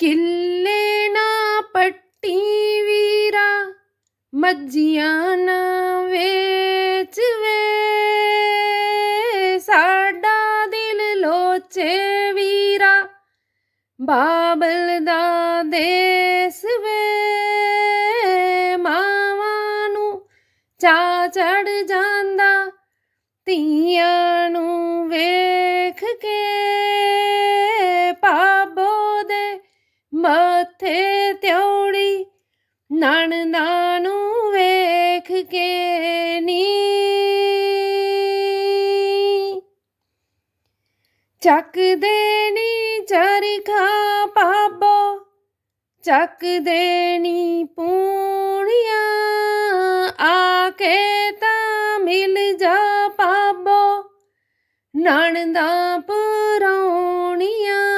ਕਿੱਲੇ ਨਾ ਪੱਟੀ ਵੀਰਾ, ਮੱਝੀਆਂ ਨਾ ਵੇਚ ਵੇ ਸਾਡਾ ਦਿਲ ਲੋਚੇ ਵੀਰਾ, ਬਾਬਲ ਦਾ ਦੇਸ ਵੇ ਮਾਵਾਂ ਨੂੰ ਚਾ ਚੜ ਜਾਂਦਾ, ਧੀਆਂ ਨੂੰ ਵੇ ਮੱਥੇ ਤਿਉੜੀ, ਨਣਦਾ ਨੂੰ ਵੇਖ ਕੇ ਨੀ। ਚੱਕਦੇ ਨੀ ਚਰਖਾ ਪਾਬੋ ਚੱਕ ਦੇਣੀ ਪੂਣੀਆਂ, ਆ ਕੇ ਤਾਂ ਮਿਲ ਜਾ ਪਾਬੋ ਨਣਦਾ ਪਰੌਣੀਆਂ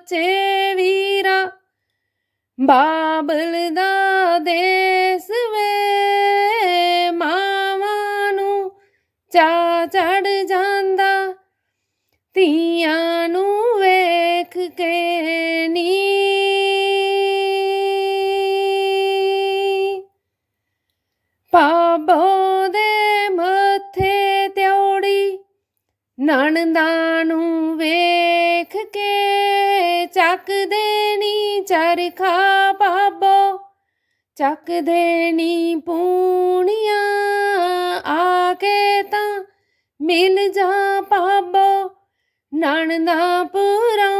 ਲੋਚੇ ਵੀਰਾ, ਬਾਬਲ ਦਾ ਦੇਸ ਵੇ, ਮਾਵਾਂ ਨੂੰ ਚਾ ਚੜ ਜਾਂਦਾ, ਧੀਆਂ ਨੂੰ ਵੇਖ ਕੇ ਨੀ। ਪਾਬੋ ਦੇ ਮੱਥੇ ਤਿਉੜੀ, ਨਣਦਾ ਨੂੰ ਵੇਖ ਕੇ ਚੱਕ ਦੇਣੀ ਚਰਖਾ ਪਾਬੋ ਚੱਕ ਦੇਣੀ ਪੂਣੀਆਂ ਆ ਕੇ ਤਾਂ ਮਿਲ ਜਾ ਪਾਬੋ ਨਣਦਾ ਪੁਰਾ